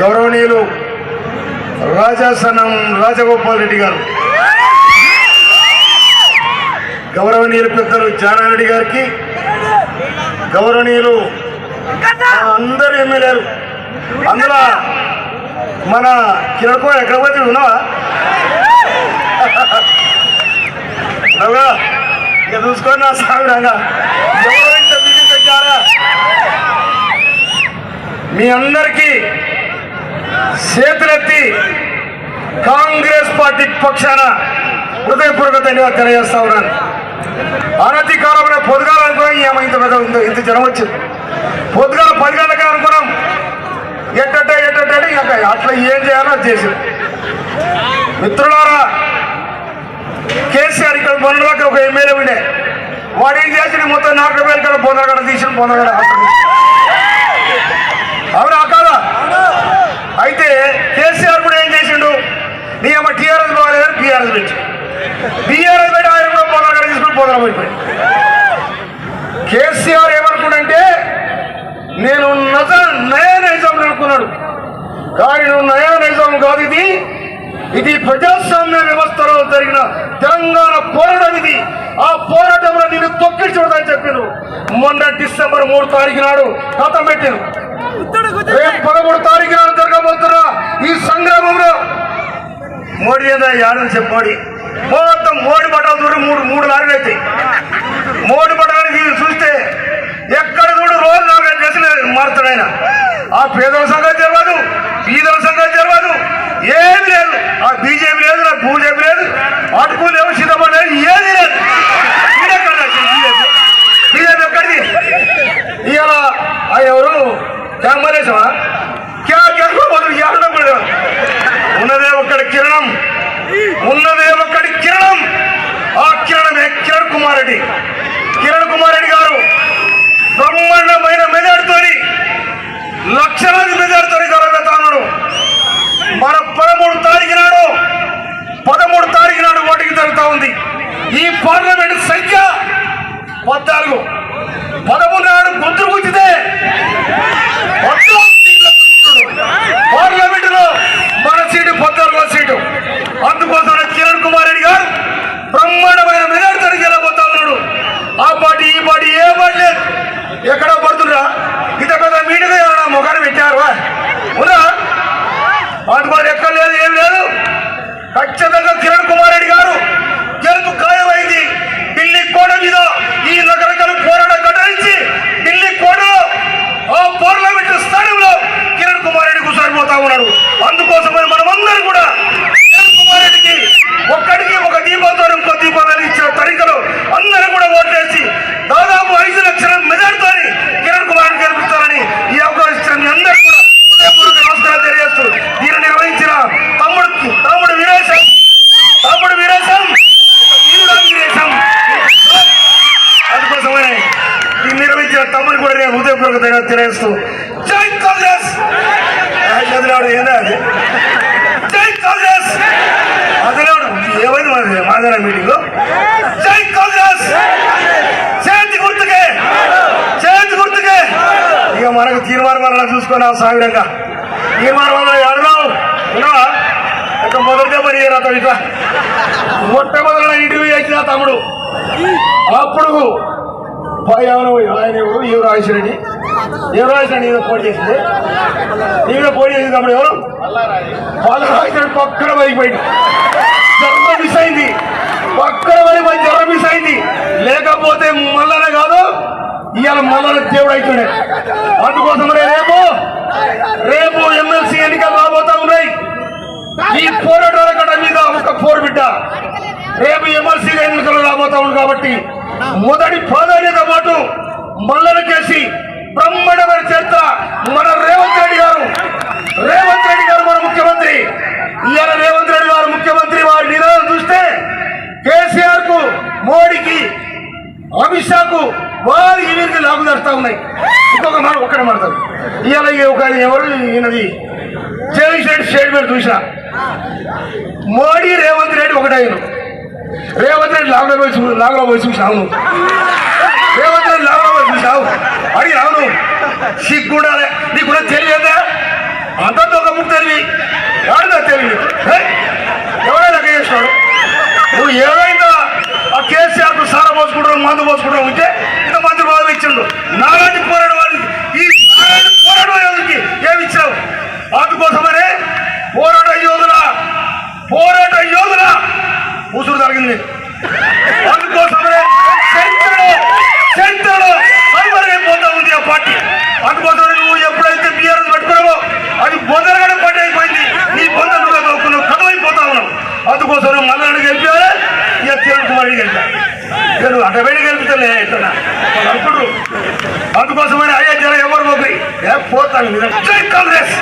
గౌరవనీయులు రాజాసనం రాజగోపాల్ రెడ్డి గారు గౌరవనీయులు పెద్దలు జానారెడ్డి గారికి గౌరవనీయులు అందరు ఎమ్మెల్యేలు అందులో మన కిరణ్ కుమార్ ఎక్కడ పోతే ఉన్నావా? అవునా? నా సాగురంగా మీ అందరికీ చేతులెత్తి కాంగ్రెస్ పార్టీ పక్షాన హృదయపూర్వక ధన్యవాదాలు తెలియజేస్తా ఉన్నాను. అనతి కాలంలో పొద్దుగాల అనుకున్నాం ఏమో ఇంత పెద్ద ఉందో ఇంత జనం వచ్చింది. పొద్దుగాల పది గంటలకే అనుకున్నాం. ఎట్టట ఎట్టట ఇంకా అట్లా ఏం చేయాలో అది చేసింది. మిత్రులారా కేసీఆర్ ఇక్కడ బొండలకి ఒక ఎమ్మెల్యే ఉండే. వాడు ఏం చేసి మొత్తం నాలుగు వేలు ఇక్కడ బొందగడ తీసిన బొందగడ అవునా కాదా? అయితే కేసీఆర్ కూడా ఏం చేసిండు? నీ అమ్మ టీఆర్ఎస్ బాగాలేదని బీఆర్ఎస్ పెట్టి. బీఆర్ఎస్ పెట్టి ఆయన కూడా బొందగడ తీసుకుని బొందల అయిపోయింది కేసీఆర్ ఏమనుకున్నంటే నేను నజ నయా నైజాం అనుకున్నాడు. కానీ నువ్వు నయా నైజాం కాదు ఇది. ఇది ప్రజాస్వామ్య వ్యవస్థలో జరిగిన తెలంగాణ పోరాటం ఇది. ఆ పోరాటంలో నేను తొక్కి చూడదని చెప్పాను. మొన్న డిసెంబర్ మూడు తారీఖు నాడు కథం పెట్టాను రేపు పదమూడు తారీఖున నాడు జరగబోతున్న ఈ సంగ్రామంలో మోడీ ఏదో యాడని చెప్పాడు. మొత్తం మోడీ పట్టాలు చూడు మూడు మూడు లారీలు అయితే మోడీ బట్టలని చూస్తే ఎక్కడ చూడు రోజు నాలుగు చేసిన మారుతాడు ఆయన ఆ పేదల సంగతి తెలియదు బీదల సంగతి తెలియదు ఏమి లేదు. ఆ బీజేపీ లేదు నా బీజేపీ లేదు అటుకు లేవు సిద్ధపడ లేదు ఏది లేదు. బీజేపీ. బీజేపీ ఎక్కడిది ఇవాళ ఆ ఎవరు మానేసావా క్యా? క్యామోదు ఎవరు కూడా ఉన్నదే ఒక్కడి కిరణం. ఉన్నదే ఒక్కడి కిరణం. ఆ కిరణమే కిరణ్ కుమార్ రెడ్డి. కిరణ్ కుమార్ రెడ్డి గారు బ్రహ్మాండమైన మెదడుతోని లక్షలాది మెదడుతోని జరగతాను మన పదమూడు తారీఖు నాడు పదమూడు తారీఖు నాడు ఓటింగ్ జరుగుతూ ఉంది. ఈ పార్లమెంట్ సంఖ్య పద్నాలుగు. పదమూడు నాడు గుర్తు గుచ్చితే పార్లమెంట్లో మన సీటు పద్నాలుగో సీటు. అందుకోసం కిరణ్ కుమార్ రెడ్డి గారు బ్రహ్మాండమైన మెజార్టీ గెలబోతా ఉన్నాడు. ఆ పార్టీ ఈ పార్టీ ఏ పార్టీ లేదు. ఎక్కడ పడుతుండ్రా. ఇంత పెద్ద మీటింగ్ ఏమన్నా మొగాన్ని పెట్టారు? ఉన్నా అందుకోసం ఎక్కడ లేదు ఏం లేదు. ఖచ్చితంగా కిరణ్ కుమార్ రెడ్డి గారు గెలుపు ఖాయమైంది ఢిల్లీ కోట మీద ఈ రకరకాల పోరాటం ఘటించి ఢిల్లీ కోటలో ఆ పార్లమెంట్ స్థానంలో కిరణ్ కుమార్ రెడ్డి కూర్చొనిపోతా ఉన్నాడు అందుకోసమని మనమందరం కూడా కిరణ్ కుమార్ రెడ్డికి ఒక్కడికి ఒక దీపంతో ఇంకో దీపం ఇచ్చిన తరికలు అందరూ కూడా ఓట్లేసి దాదాపు ఐదు లక్షల మెజార్టీతో కిరణ్ కుమార్ రెడ్డి గెలిపిస్తారని ఈ అవకాశం ఇచ్చిన మీ అందరూ కూడా హృదయపూర్వక నమస్కారాలు తెలియజేస్తూ దీన్ని నిర్వహించిన తమ్ముడు తమ్ముడు వీరేశం తమ్ముడు వీరేశం వీరుడా వీరేశం అందుకోసమనే తమ్ముని కూడా నేను హృదయపూర్వకంగా ధన్యవాదాలు తెలియజేస్తూ జై కాంగ్రెస్! ఆ, చదివాడు ఏందా అది? జై కాంగ్రెస్! అతనేవాడు ఏమైంది మన మాదన మీటింగ్లో? జై కాంగ్రెస్! చేతి గుర్తుకే! చేతి గుర్తుకే! ఇక మనకు తీర్మానం వల్ల చూసుకున్నాం సాగరంగా. తీర్మానం వల్ల ఎవరున్నావు ఉన్నావా? ఇక మొదటిగా పని చేయరా ఇట్లా. మొట్టమొదటి ఇంటర్వ్యూ చేసిన తమ్ముడు. అప్పుడు పై ఆయన ఎవరు? ఎవరు పోటీ చేసింది. ఈయన పోటీ చేసింది అప్పుడు ఎవరు? వాళ్ళ రాజేశ్వరెడ్డి పక్కన పైకి పోయింది జర్మ మిస్ అయింది. పక్కన పడి పోయి జ్వరం మిస్ అయింది. లేకపోతే మల్లన కాదు ఇవాళ మల్లన దేవుడు అవుతుండే అందుకోసం రేపు రేపు ఎమ్మెల్సీ ఎన్నికలు రాబోతా ఉన్నాయి. ఈ పోరాటాల గడ్డ మీద ఒక పోరు బిడ్డ. రేపు ఎమ్మెల్సీ ఎన్నికలు రాబోతా ఉంది కాబట్టి మొదటి ప్రాధాన్యత పాటు మల్లన చేసి బ్రహ్మణమైన చరిత్ర మన రేవంత్ రెడ్డి గారు. రేవంత్ రెడ్డి గారు మన ముఖ్యమంత్రి. ఇవాళ రేవంత్ రెడ్డి గారు ముఖ్యమంత్రి వారి నినాదం చూస్తే కేసీఆర్కు మోడీకి అమిత్ షాకు వారికి వీరికి లాభం చేస్తా ఉన్నాయి. ఇంకొక మాట ఒక్కడే మాడతారు ఇవాళ ఒక ఎవరు? ఈయనది జగన్ రెడ్డి స్టేట్మెంట్ చూసిన. మోడీ రేవంత్ రెడ్డి ఒకటైన రేవంత్ రెడ్డి లాభంలో పోయి చూ లాభంలో పోయి చూసావు రేవంత్ రెడ్డి లాభంలో పోయి చూసావు అడిగి అవును. సిగ్గుండాలి. నీకు తెలియదా అంతంత ఒక ముక్కు తెలివి. ఎవరిదా తెలివి? ఎవరైనా చేసినాడు నువ్వు ఏమైందా? ఆ కేసీఆర్ సార పోసుకుంటావు మందు పోసుకుంటావు ఉంటే ఇంత మంది బాధ ఇచ్చిండు నాలాంటి పోరాడు వాడికి ఈ నారాయణ పోరాడు యోధుడికి ఏమి ఇచ్చావు అందుకోసమనే పోరాట యోధుల పోరాట యోధుల ఉసురు జరిగింది అందుకోసమే సెంటర్లో సెంటర్లో కనుమరుగైపోతా ఉంది ఆ పార్టీ అందుకోసమే నువ్వు ఎప్పుడైతే బీఆర్ఎస్ పెట్టుకున్నావో అది బొందరగానే పార్టీ అయిపోయింది నీ బొంద నువ్వే నవ్వుకున్నావు కథమైపోతా ఉన్నావు అందుకోసం మల్లెడు గెలిపారు ఇక కిరణ్ కుమార్ గెలిపారు ఇక నువ్వు అనుకుంటారు అందుకోసమని అయ్యా జనం ఎవరు పోయి పోతాను కాంగ్రెస్!